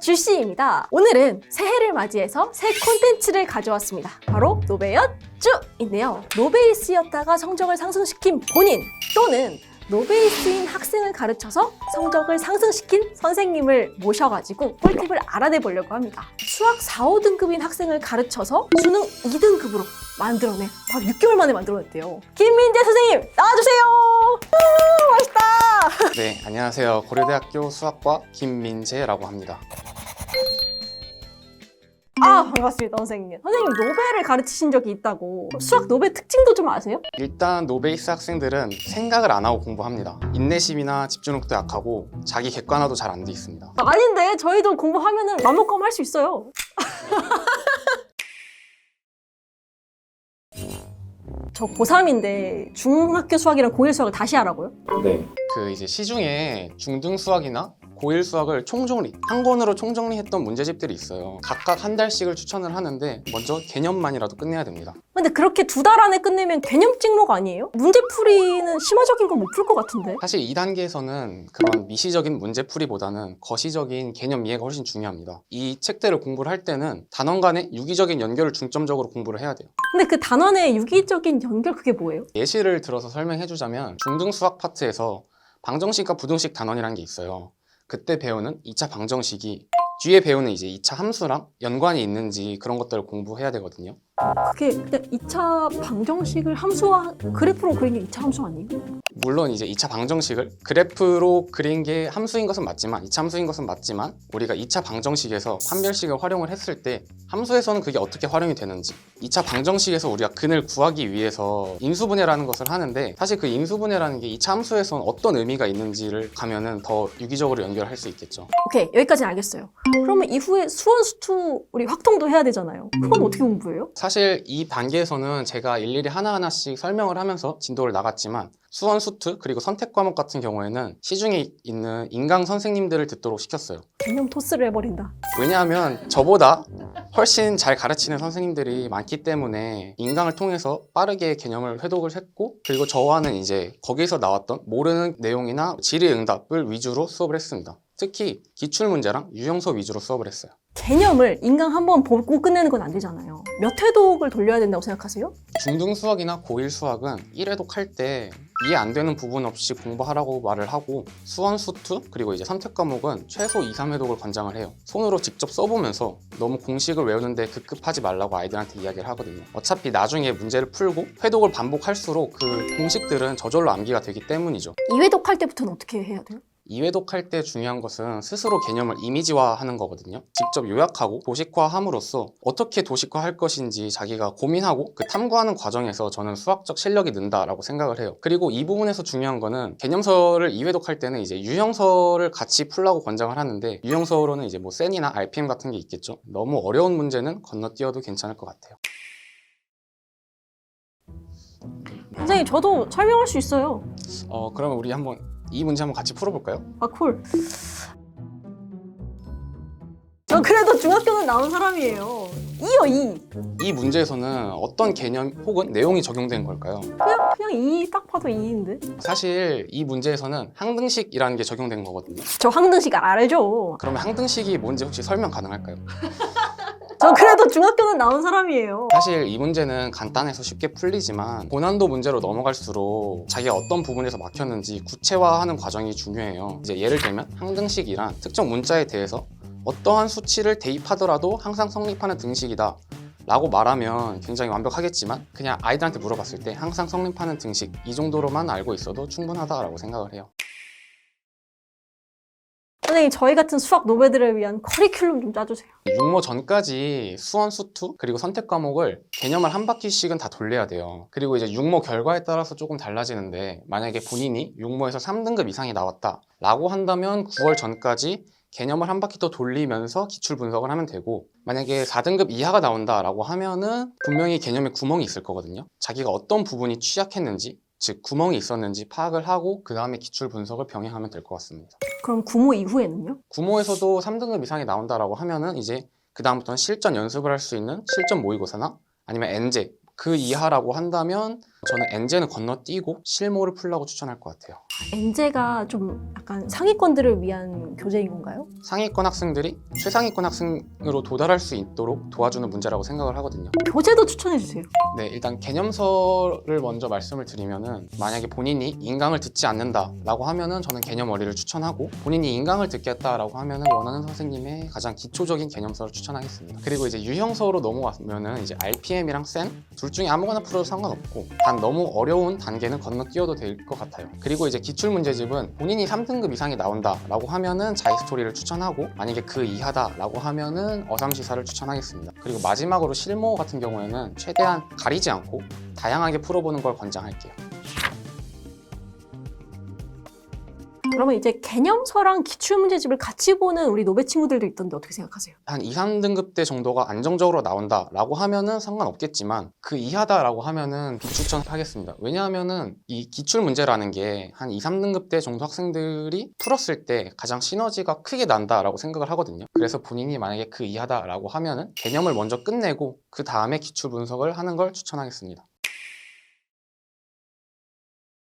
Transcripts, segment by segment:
주씨입니다. 오늘은 새해를 맞이해서 새 콘텐츠를 가져왔습니다. 바로 노베여쭈인데요. 노베이스였다가 성적을 상승시킨 본인 또는 노베이스인 학생을 가르쳐서 성적을 상승시킨 선생님을 모셔가지고 꿀팁을 알아내 보려고 합니다. 수학 4, 5등급인 학생을 가르쳐서 수능 2등급으로 만들어낸 바로 6개월 만에 만들어냈대요. 김민재 선생님 나와주세요. 우, 멋있다. 네, 안녕하세요. 고려대학교 수학과 김민재라고 합니다. 아 반갑습니다 선생님. 선생님 노벨을 가르치신 적이 있다고 수학 노벨 특징도 좀 아세요? 일단 노베이스 학생들은 생각을 안 하고 공부합니다. 인내심이나 집중력도 약하고 자기 객관화도 잘 안 돼 있습니다. 아닌데 저희도 공부하면은 맘먹고 할수 있어요. 저 고3인데 중학교 수학이랑 고1 수학을 다시 하라고요? 네. 그 이제 시중에 중등 수학이나 고1 수학을 총정리, 한 권으로 총정리했던 문제집들이 있어요. 각각 한 달씩을 추천을 하는데 먼저 개념만이라도 끝내야 됩니다. 근데 그렇게 두 달 안에 끝내면 개념 찍목 아니에요? 문제풀이는 심화적인 건 못 풀 것 같은데? 사실 2단계에서는 그런 미시적인 문제풀이보다는 거시적인 개념 이해가 훨씬 중요합니다. 이 책들을 공부를 할 때는 단원 간의 유기적인 연결을 중점적으로 공부를 해야 돼요. 근데 그 단원의 유기적인 연결 그게 뭐예요? 예시를 들어서 설명해 주자면 중등 수학 파트에서 방정식과 부등식 단원이라는 게 있어요. 그때 배우는 2차 방정식이 뒤에 배우는 이제 2차 함수랑 연관이 있는지 그런 것들을 공부해야 되거든요. 그게 그냥 2차 방정식을 함수화 그래프로 그린 게 2차 함수 아니에요? 물론 이제 2차 방정식을 그래프로 그린 게 함수인 것은 맞지만 2차 함수인 것은 맞지만 우리가 2차 방정식에서 판별식을 활용을 했을 때 함수에서는 그게 어떻게 활용이 되는지 2차 방정식에서 우리가 근을 구하기 위해서 인수분해라는 것을 하는데 사실 그 인수분해라는 게 2차 함수에서는 어떤 의미가 있는지를 가면은 더 유기적으로 연결할 수 있겠죠. 오케이 여기까지는 알겠어요. 그러면 이후에 수원 수투 우리 확통도 해야 되잖아요. 그건 어떻게 공부해요? 사실 이 단계에서는 제가 일일이 하나하나씩 설명을 하면서 진도를 나갔지만 수원 수트 그리고 선택 과목 같은 경우에는 시중에 있는 인강 선생님들을 듣도록 시켰어요. 개념 토스를 해버린다. 왜냐하면 저보다 훨씬 잘 가르치는 선생님들이 많기 때문에 인강을 통해서 빠르게 개념을 회독을 했고 그리고 저와는 이제 거기서 나왔던 모르는 내용이나 질의응답을 위주로 수업을 했습니다. 특히 기출문제랑 유형서 위주로 수업을 했어요. 개념을 인강 한 번 보고 끝내는 건 안 되잖아요. 몇 회독을 돌려야 된다고 생각하세요? 중등 수학이나 고1 수학은 1회독 할 때 이해 안 되는 부분 없이 공부하라고 말을 하고 수원 수투 그리고 이제 선택 과목은 최소 2, 3회독을 권장을 해요. 손으로 직접 써보면서 너무 공식을 외우는데 급급하지 말라고 아이들한테 이야기를 하거든요. 어차피 나중에 문제를 풀고 회독을 반복할수록 그 공식들은 저절로 암기가 되기 때문이죠. 2회독 할 때부터는 어떻게 해야 돼요? 2회독 할 때 중요한 것은 스스로 개념을 이미지화하는 거거든요. 직접 요약하고 도식화함으로써 어떻게 도식화할 것인지 자기가 고민하고 그 탐구하는 과정에서 저는 수학적 실력이 는다라고 생각을 해요. 그리고 이 부분에서 중요한 거는 개념서를 2회독 할 때는 이제 유형서를 같이 풀라고 권장을 하는데 유형서로는 이제 뭐 센이나 RPM 같은 게 있겠죠. 너무 어려운 문제는 건너뛰어도 괜찮을 것 같아요. 선생님 저도 설명할 수 있어요. 어 그러면 우리 한번 이 문제 한번 같이 풀어볼까요? 아 콜. 전 그래도 중학교는 나온 사람이에요. 2요 2. 이 문제에서는 어떤 개념 혹은 내용이 적용된 걸까요? 그냥 그냥 2딱 봐도 2인데. 사실 이 문제에서는 항등식이라는 게 적용된 거거든요. 저 항등식 알죠. 그러면 항등식이 뭔지 혹시 설명 가능할까요? 전 그래도 중학교는 나온 사람이에요. 사실 이 문제는 간단해서 쉽게 풀리지만 고난도 문제로 넘어갈수록 자기가 어떤 부분에서 막혔는지 구체화하는 과정이 중요해요. 이제 예를 들면 항등식이란 특정 문자에 대해서 어떠한 수치를 대입하더라도 항상 성립하는 등식이다. 라고 말하면 굉장히 완벽하겠지만 그냥 아이들한테 물어봤을 때 항상 성립하는 등식 이 정도로만 알고 있어도 충분하다라고 생각을 해요. 선생님 저희 같은 수학 노베들을 위한 커리큘럼 좀 짜주세요. 육모 전까지 수원 수투 그리고 선택 과목을 개념을 한 바퀴씩은 다 돌려야 돼요. 그리고 이제 육모 결과에 따라서 조금 달라지는데 만약에 본인이 육모에서 3등급 이상이 나왔다 라고 한다면 9월 전까지 개념을 한 바퀴 더 돌리면서 기출 분석을 하면 되고 만약에 4등급 이하가 나온다라고 하면은 분명히 개념에 구멍이 있을 거거든요. 자기가 어떤 부분이 취약했는지 즉 구멍이 있었는지 파악을 하고 그 다음에 기출 분석을 병행하면 될 것 같습니다. 그럼 구모 이후에는요? 구모에서도 3등급 이상이 나온다라고 하면은 이제 그 다음부터는 실전 연습을 할 수 있는 실전 모의고사나 아니면 엔제 그 이하라고 한다면 저는 엔제는 건너뛰고 실무를 풀라고 추천할 것 같아요. 엔제가 좀 약간 상위권들을 위한 교재인 건가요? 상위권 학생들이 최상위권 학생으로 도달할 수 있도록 도와주는 문제라고 생각을 하거든요. 교재도 추천해 주세요. 네, 일단 개념서를 먼저 말씀을 드리면은 만약에 본인이 인강을 듣지 않는다라고 하면은 저는 개념어리를 추천하고 본인이 인강을 듣겠다라고 하면은 원하는 선생님의 가장 기초적인 개념서를 추천하겠습니다. 그리고 이제 유형서로 넘어가면은 이제 RPM이랑 센 둘 중에 아무거나 풀어도 상관없고 단 너무 어려운 단계는 건너뛰어도 될 것 같아요. 그리고 이제 기출 문제집은 본인이 3등 급 이상이 나온다라고 하면은 자이 스토리를 추천하고 만약에 그 이하다라고 하면은 어삼시사를 추천하겠습니다. 그리고 마지막으로 실무 같은 경우에는 최대한 가리지 않고 다양하게 풀어보는 걸 권장할게요. 그러면 이제 개념서랑 기출문제집을 같이 보는 우리 노베 친구들도 있던데 어떻게 생각하세요? 한 2, 3등급 대 정도가 안정적으로 나온다라고 하면은 상관없겠지만 그 이하다라고 하면은 비추천하겠습니다. 왜냐하면은 이 기출 문제라는 게 한 2, 3등급 대 정도 학생들이 풀었을 때 가장 시너지가 크게 난다라고 생각을 하거든요. 그래서 본인이 만약에 그 이하다라고 하면은 개념을 먼저 끝내고 그 다음에 기출 분석을 하는 걸 추천하겠습니다.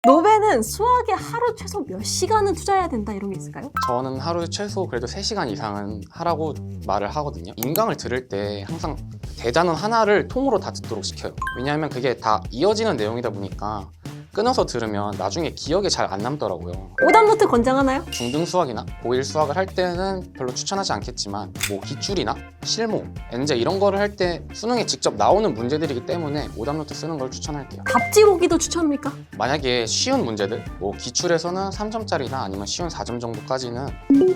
노베는 수학에 하루 최소 몇 시간은 투자해야 된다 이런 게 있을까요? 저는 하루에 최소 그래도 3시간 이상은 하라고 말을 하거든요. 인강을 들을 때 항상 대단원 하나를 통으로 다 듣도록 시켜요. 왜냐하면 그게 다 이어지는 내용이다 보니까 끊어서 들으면 나중에 기억에 잘 안 남더라고요. 오답 노트 권장하나요? 중등 수학이나 고1 수학을 할 때는 별로 추천하지 않겠지만 뭐 기출이나 실무, 엔제 이런 거를 할 때 수능에 직접 나오는 문제들이기 때문에 오답노트 쓰는 걸 추천할게요. 답지 보기도 추천합니까? 만약에 쉬운 문제들, 뭐 기출에서는 3점짜리나 아니면 쉬운 4점 정도까지는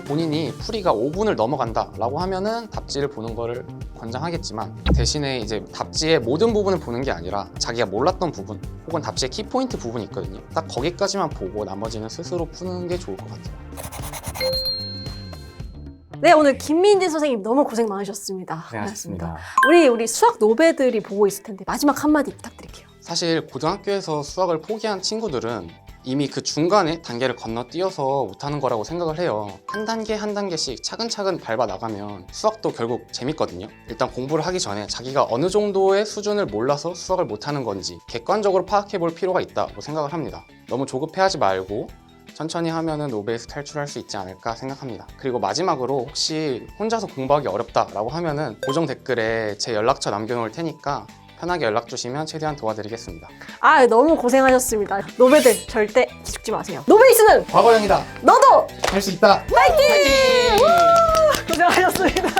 본인이 풀이가 5분을 넘어간다라고 하면은 답지를 보는 거를 권장하겠지만 대신에 이제 답지의 모든 부분을 보는 게 아니라 자기가 몰랐던 부분 혹은 답지의 키포인트 부분이 있거든요. 딱 거기까지만 보고 나머지는 스스로 푸는 게 좋을 것 같아요. 네 오늘 김민재 선생님 너무 고생 많으셨습니다. 우리 우리 수학 노베들이 보고 있을 텐데 마지막 한마디 부탁드릴게요. 사실 고등학교에서 수학을 포기한 친구들은 이미 그 중간에 단계를 건너뛰어서 못하는 거라고 생각을 해요. 한 단계 한 단계씩 차근차근 밟아 나가면 수학도 결국 재밌거든요. 일단 공부를 하기 전에 자기가 어느 정도의 수준을 몰라서 수학을 못하는 건지 객관적으로 파악해 볼 필요가 있다고 생각을 합니다. 너무 조급해하지 말고 천천히 하면은 노베에서 탈출할 수 있지 않을까 생각합니다. 그리고 마지막으로 혹시 혼자서 공부하기 어렵다라고 하면은 고정 댓글에 제 연락처 남겨놓을 테니까 편하게 연락 주시면 최대한 도와드리겠습니다. 아 너무 고생하셨습니다. 노베들 절대 기죽지 마세요. 노베이스는 과거형이다. 너도 할 수 있다. 고생하셨습니다.